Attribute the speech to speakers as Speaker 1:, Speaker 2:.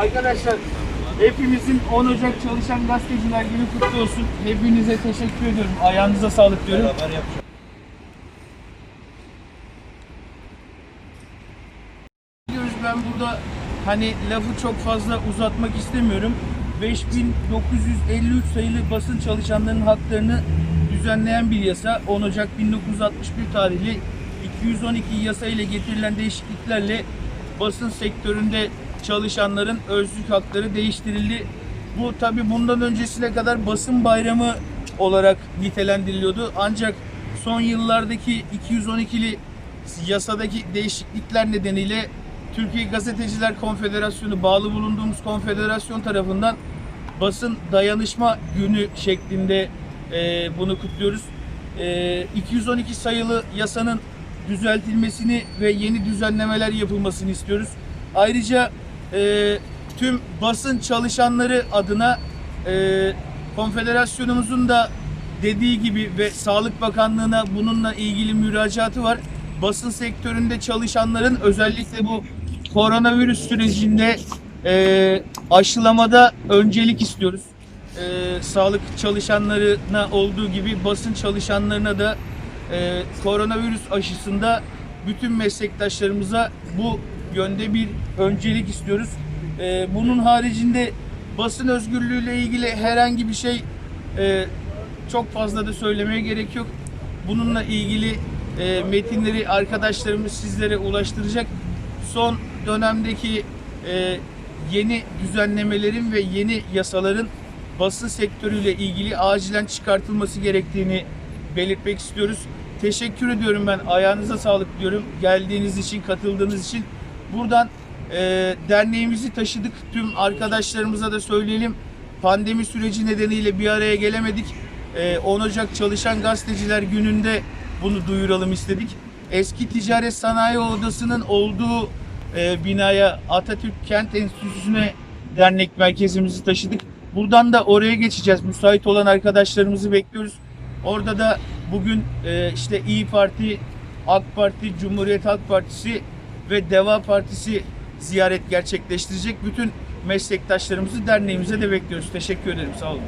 Speaker 1: Arkadaşlar hepimizin 10 Ocak Çalışan Gazeteciler Günü kutlu olsun. Hepinize teşekkür ediyorum. Ayağınıza sağlık diyorum. Diyoruz ben burada hani lafı çok fazla uzatmak istemiyorum. 5953 sayılı basın çalışanlarının haklarını düzenleyen bir yasa 10 Ocak 1961 tarihli 212 yasa ile getirilen değişikliklerle basın sektöründe çalışanların özlük hakları değiştirildi. Bu tabi bundan öncesine kadar basın bayramı olarak nitelendiriliyordu. Ancak son yıllardaki 212'li yasadaki değişiklikler nedeniyle Türkiye Gazeteciler Konfederasyonu bağlı bulunduğumuz konfederasyon tarafından basın dayanışma günü şeklinde e, bunu kutluyoruz. E, 212 sayılı yasanın düzeltilmesini ve yeni düzenlemeler yapılmasını istiyoruz. Ayrıca e, tüm basın çalışanları adına e, konfederasyonumuzun da dediği gibi ve Sağlık Bakanlığı'na bununla ilgili müracaatı var. Basın sektöründe çalışanların özellikle bu koronavirüs sürecinde e, aşılamada öncelik istiyoruz. E, sağlık çalışanlarına olduğu gibi basın çalışanlarına da e, koronavirüs aşısında bütün meslektaşlarımıza bu yönde bir öncelik istiyoruz. E, bunun haricinde basın özgürlüğüyle ilgili herhangi bir şey e, çok fazla da söylemeye gerek yok. Bununla ilgili e, metinleri arkadaşlarımız sizlere ulaştıracak. Son dönemdeki e, yeni düzenlemelerin ve yeni yasaların basın sektörüyle ilgili acilen çıkartılması gerektiğini belirtmek istiyoruz. Teşekkür ediyorum ben. Ayağınıza sağlık diyorum. Geldiğiniz için, katıldığınız için. Buradan e, derneğimizi taşıdık. Tüm arkadaşlarımıza da söyleyelim. Pandemi süreci nedeniyle bir araya gelemedik. E, 10 Ocak Çalışan Gazeteciler Günü'nde bunu duyuralım istedik. Eski Ticaret Sanayi Odası'nın olduğu e, binaya Atatürk Kent Enstitüsü'ne dernek merkezimizi taşıdık. Buradan da oraya geçeceğiz. Müsait olan arkadaşlarımızı bekliyoruz. Orada da bugün e, işte İyi Parti, AK Parti, Cumhuriyet Halk Partisi ve Deva Partisi ziyaret gerçekleştirecek. Bütün meslektaşlarımızı derneğimize de bekliyoruz. Teşekkür ederim. Sağ olun.